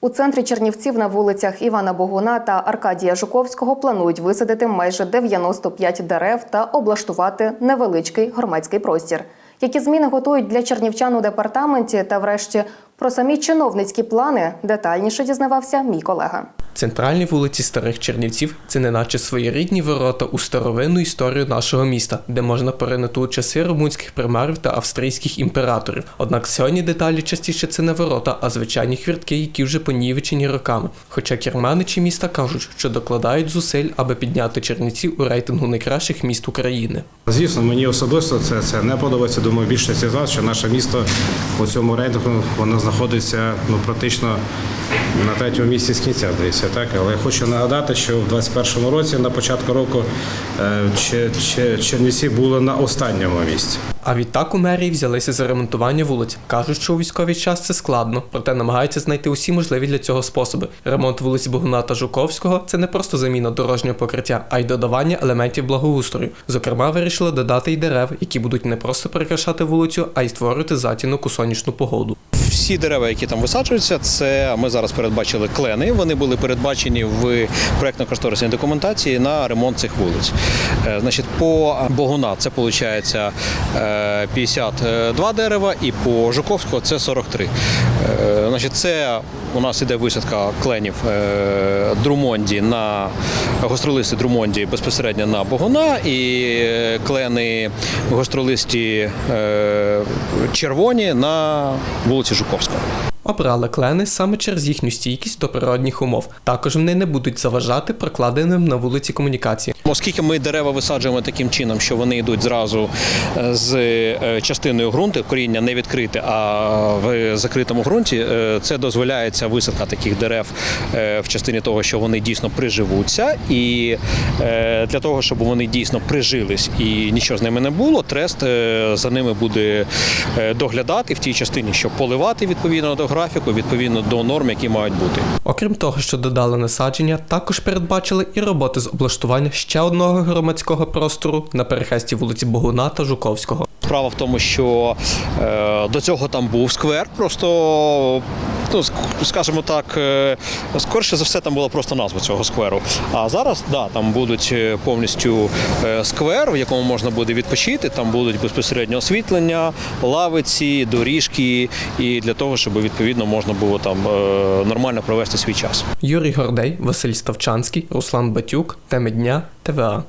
У центрі Чернівців на вулицях Івана Богуна та Аркадія Жуковського планують висадити майже 95 дерев та облаштувати невеличкий громадський простір. Які зміни готують для чернівчан у департаменті та, врешті, про самі чиновницькі плани детальніше дізнавався мій колега. Центральні вулиці старих Чернівців це неначе своєрідні ворота у старовинну історію нашого міста, де можна поринути у часи румунських примарів та австрійських імператорів. Однак сьогодні деталі частіше це не ворота, а звичайні хвіртки, які вже понівечені роками. Хоча керманичі міста кажуть, що докладають зусиль, аби підняти Чернівці у рейтингу найкращих міст України. Звісно, мені особисто це, це не подобається. Думаю, більшості з вас, що наше місто у цьому рейтингу воно знаходиться ну практично на третьому місці з кінця, здається, так. Але я хочу нагадати, що в 21-му році, на початку року, е, Че- Че- Чернівці були на останньому місці. А відтак у мерії взялися за ремонтування вулиць. Кажуть, що у військовий час це складно, проте намагаються знайти усі можливі для цього способи. Ремонт вулиць Богуна та Жуковського це не просто заміна дорожнього покриття, а й додавання елементів благоустрою. Зокрема, вирішили додати й дерев, які будуть не просто прикрашати вулицю, а й створювати затінок у сонячну погоду. Всі дерева, які там висаджуються, це ми зараз передбачили клени. Вони були передбачені в проєктно-кошторисній документації на ремонт цих вулиць. Е, Значить, по Богуна це виходить 52 дерева, і по Жуковського це 43. Е, Значить, це у нас іде висадка кленів е, Друмонді на гостролисті Друмонді безпосередньо на Богуна і е, клени гостролисті червоні на вулиці Жуковського. Обрали клени саме через їхню стійкість до природних умов. Також вони не будуть заважати прокладеним на вулиці комунікації. Оскільки ми дерева висаджуємо таким чином, що вони йдуть зразу е, з е, частиною ґрунту, коріння не відкрите, а в закритому ґрунті, е, це дозволяється висадка таких дерев в частині того, що вони дійсно приживуться. І для того, щоб вони дійсно прижились і нічого з ними не було, трест за ними буде доглядати в тій частині, щоб поливати відповідно до графіку, відповідно до норм, які мають бути. Окрім того, що додали насадження, також передбачили і роботи з облаштування ще одного громадського простору на перехресті вулиці Богуна та Жуковського. Справа в тому, що е, до цього там був сквер, просто. Ну, ск- скажімо так, е, скоріше за все, там була просто назва цього скверу. А зараз да, там будуть е, повністю е, сквер, в якому можна буде відпочити. Там будуть безпосередньо освітлення, лавиці, доріжки, і для того, щоб відповідно можна було там нормально провести свій час. Юрій Гордей, Василь Ставчанський, Руслан Батюк, Теми дня, ТВА.